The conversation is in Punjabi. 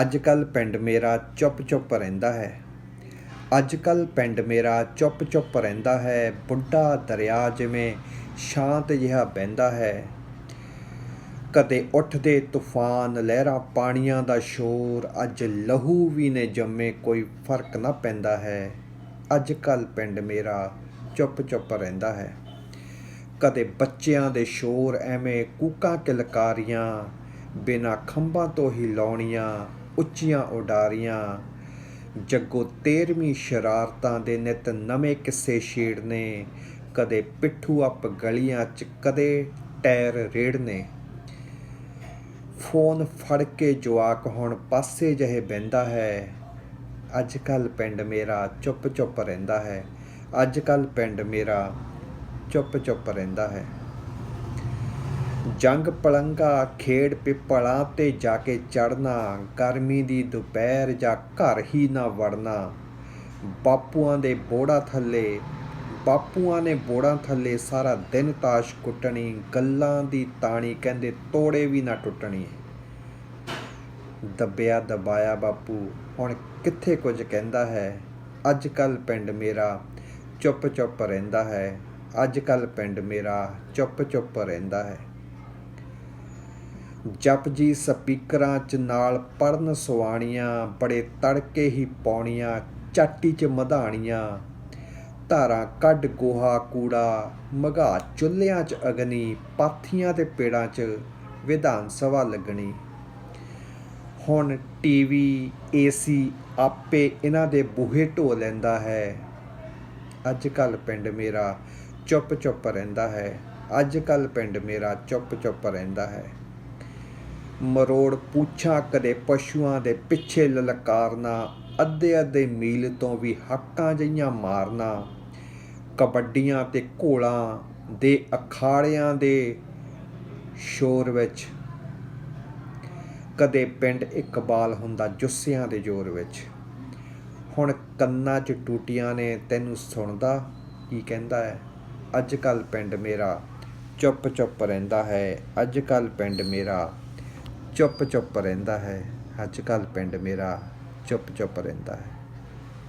ਅੱਜ ਕੱਲ ਪਿੰਡ ਮੇਰਾ ਚੁੱਪ ਚੁੱਪ ਰਹਿੰਦਾ ਹੈ। ਅੱਜ ਕੱਲ ਪਿੰਡ ਮੇਰਾ ਚੁੱਪ ਚੁੱਪ ਰਹਿੰਦਾ ਹੈ। ਬੁੱਢਾ ਦਰਿਆ ਜਿਵੇਂ ਸ਼ਾਂਤ ਜਿਹਾ ਬਹਿੰਦਾ ਹੈ। ਕਦੇ ਉੱਠਦੇ ਤੂਫਾਨ, ਲਹਿਰਾਂ ਪਾਣੀਆਂ ਦਾ ਸ਼ੋਰ, ਅੱਜ ਲਹੂ ਵੀ ਨੇ ਜੰਮੇ ਕੋਈ ਫ਼ਰਕ ਨਾ ਪੈਂਦਾ ਹੈ। ਅੱਜ ਕੱਲ ਪਿੰਡ ਮੇਰਾ ਚੁੱਪ ਚੁੱਪ ਰਹਿੰਦਾ ਹੈ। ਕਦੇ ਬੱਚਿਆਂ ਦੇ ਸ਼ੋਰ ਐਵੇਂ ਕੂਕਾਂ ਕਿਲਕਾਰੀਆਂ ਬਿਨਾ ਖੰਭਾਂ ਤੋਂ ਹੀ ਲਾਉਣੀਆਂ ਉੱਚੀਆਂ ਉਡਾਰੀਆਂ, ਜੱਗੋ ਤੇਰਵੀਂ ਸ਼ਰਾਰਤਾਂ ਦੇ ਨਿਤ ਨਵੇਂ ਕਿੱਸੇ ਛੇੜਨੇ, ਕਦੇ ਪਿੱਠੂ ਅੱਪ ਗਲੀਆਂ 'ਚ, ਕਦੇ ਟਾਇਰ ਰੇੜਨੇ। ਫੋਨ ਫੜ ਕੇ ਜਵਾਕ ਹੁਣ ਪਾਸੇ ਜਿਹੇ ਬਹਿੰਦਾ ਹੈ। ਅੱਜ ਕੱਲ ਪਿੰਡ ਮੇਰਾ ਚੁੱਪ ਚੁੱਪ ਰਹਿੰਦਾ ਹੈ। ਅੱਜ ਕੱਲ ਪਿੰਡ ਮੇਰਾ ਚੁੱਪ ਚੁੱਪ ਰਹਿੰਦਾ ਹੈ। ਜੰਗ ਪਲੰਗਾ ਖੇਡ ਪਿੱਪਲਾਂ ਤੇ ਜਾ ਕੇ ਚੜਨਾ ਗਰਮੀ ਦੀ ਦੁਪਹਿਰ ਜਾਂ ਘਰ ਹੀ ਨਾ ਵੜਨਾ। ਬਾਪੂਆਂ ਦੇ ਬੋੜਾ ਥੱਲੇ, ਬਾਪੂਆਂ ਨੇ ਬੋੜਾਂ ਥੱਲੇ ਸਾਰਾ ਦਿਨ ਤਾਸ਼ ਕੁੱਟਣੀ, ਗੱਲਾਂ ਦੀ ਤਾਣੀ ਕਹਿੰਦੇ ਤੋੜੇ ਵੀ ਨਾ ਟੁੱਟਣੀ। ਦੱਬਿਆ ਦਬਾਇਆ ਬਾਪੂ, ਹੁਣ ਕਿੱਥੇ ਕੁਝ ਕਹਿੰਦਾ ਹੈ? ਅੱਜ ਕੱਲ ਪਿੰਡ ਮੇਰਾ ਚੁੱਪ ਚੁੱਪ ਰਹਿੰਦਾ ਹੈ। ਅੱਜ ਕੱਲ ਪਿੰਡ ਮੇਰਾ ਚੁੱਪ ਚੁੱਪ ਰਹਿੰਦਾ ਹੈ। ਜਪ ਜੀ ਸਪੀਕਰਾਂ 'ਚ ਨਾਲ ਪੜਨ ਸੁਆਣੀਆਂ ਬੜੇ ਤੜਕੇ ਹੀ ਪਾਉਣੀਆਂ, ਚਾਟੀ 'ਚ ਮਧਾਣੀਆਂ। ਧਾਰਾਂ ਕੱਢ ਗੋਹਾ ਕੂੜਾ ਮਗਾ ਚੁੱਲ੍ਹਿਆਂ 'ਚ ਅਗਨੀ, ਪਾਥੀਆਂ ਤੇ ਪੇੜਾਂ 'ਚ ਵਿਧਾਨ ਸਭਾ ਲੱਗਣੀ। ਹੁਣ ਟੀਵੀ, ਏਸੀ ਆਪੇ ਇਹਨਾਂ ਦੇ ਬੂਹੇ ਢੋ ਲੈਂਦਾ ਹੈ। ਅੱਜ ਕੱਲ ਪਿੰਡ ਮੇਰਾ ਚੁੱਪ ਚੁੱਪ ਰਹਿੰਦਾ ਹੈ। ਅੱਜ ਕੱਲ ਪਿੰਡ ਮੇਰਾ ਚੁੱਪ ਚੁੱਪ ਰਹਿੰਦਾ ਹੈ। ਮਰੋੜ ਪੂਛਾਂ ਕਦੇ ਪਸ਼ੂਆਂ ਦੇ ਪਿੱਛੇ ਲਲਕਾਰਨਾ, ਅੱਧੇ ਅੱਧੇ ਮੀਲ ਤੋਂ ਵੀ ਹੱਕਾਂ ਜਈਆਂ ਮਾਰਨਾ। ਕਬੱਡੀਆਂ ਤੇ ਘੋਲਾਂ ਦੇ ਅਖਾੜਿਆਂ ਦੇ ਸ਼ੋਰ ਵਿੱਚ। ਕਦੇ ਪਿੰਡ ਇਕਬਾਲ ਹੁੰਦਾ ਜੁੱਸਿਆਂ ਦੇ ਜ਼ੋਰ ਵਿੱਚ। ਹੁਣ ਕੰਨਾਂ 'ਚ ਟੂਟੀਆਂ ਨੇ, ਤੈਨੂੰ ਸੁਣਦਾ ਕੀ ਕਹਿੰਦਾ ਹੈ? ਅੱਜ ਕੱਲ ਪਿੰਡ ਮੇਰਾ ਚੁੱਪ ਚੁੱਪ ਰਹਿੰਦਾ ਹੈ, ਅੱਜ ਕੱਲ ਪਿੰਡ ਮੇਰਾ ਚੁੱਪ ਚੁੱਪ ਰਹਿੰਦਾ ਹੈ। ਅੱਜ ਕੱਲ ਪਿੰਡ ਮੇਰਾ ਚੁੱਪ ਚੁੱਪ ਰਹਿੰਦਾ ਹੈ।